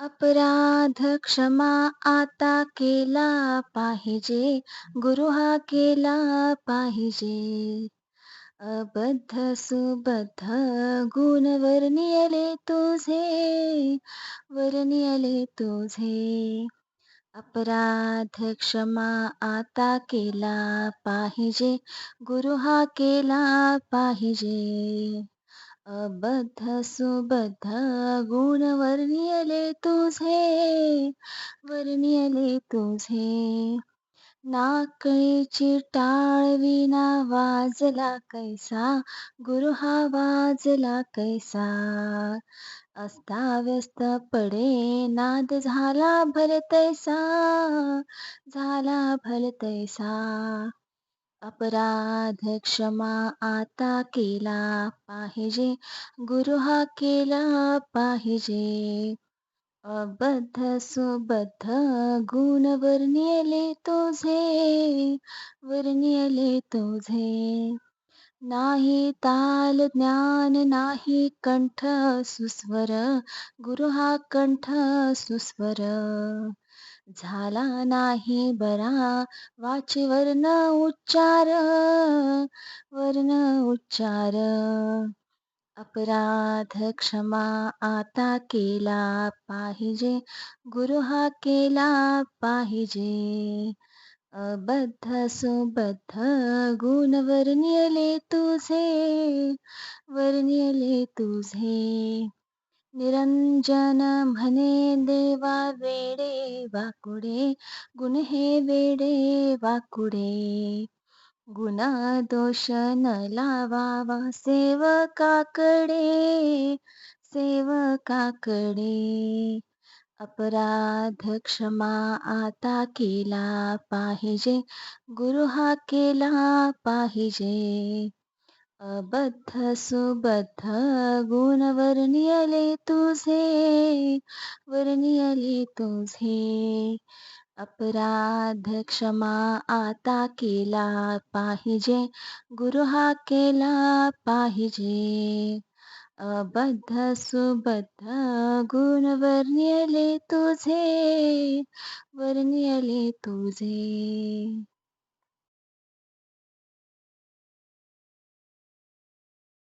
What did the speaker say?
अपराध क्षमा आता केला पाहिजे गुरु हा केला पाहिजे. अबद्ध सुबद्ध गुण वर्णियले तुझे वर्णियले तुझे. अपराध क्षमा आता केला पाहिजे गुरु हा केला पाहिजे. अबद्ध सुबद्ध गुण वर्णियले तुझे वर्णियले तुझे. नाकळीची टाळ विना वाजला कैसा गुरु हा वाजला कैसा. अस्ताव्यस्त पडे नाद झाला भलतैसा झाला भलतैसा. अपराध क्षमा आता केला पाहिजे. गुरु हा केला पाहिजे. अबद्ध सुबद्ध गुण वर्णियले तुझे. वर्णियले तुझे. नाही ताल ज्ञान नाही कंठ सुस्वर. गुरु हा कंठ सुस्वर. झाला नाही बरा वाचे वर्ण उच्चार वर्ण उच्चार. अपराध क्षमा आता केला पाहिजे गुरु हा केला पाहिजे. अबद्ध सुबद्ध गुण वर्णियले तुझे वर्णियले तुझे. निरंजन म्हणे देवा वेडे वाकुडे गुण हे वेडे वाकुडे. गुण दोष न लावावा सेवकाकडे सेवकाकडे. अपराध क्षमा आता केला पाहिजे गुरु हा केला पाहिजे. अबद्ध सुबद्ध गुण वर्णियले तुझे वर्णियले तुझे. अपराध क्षमा आता केला पाहिजे गुरु हा केला पाहिजे. अबद्ध सुबद्ध गुण वर्णियले तुझे वर्णियले तुझे.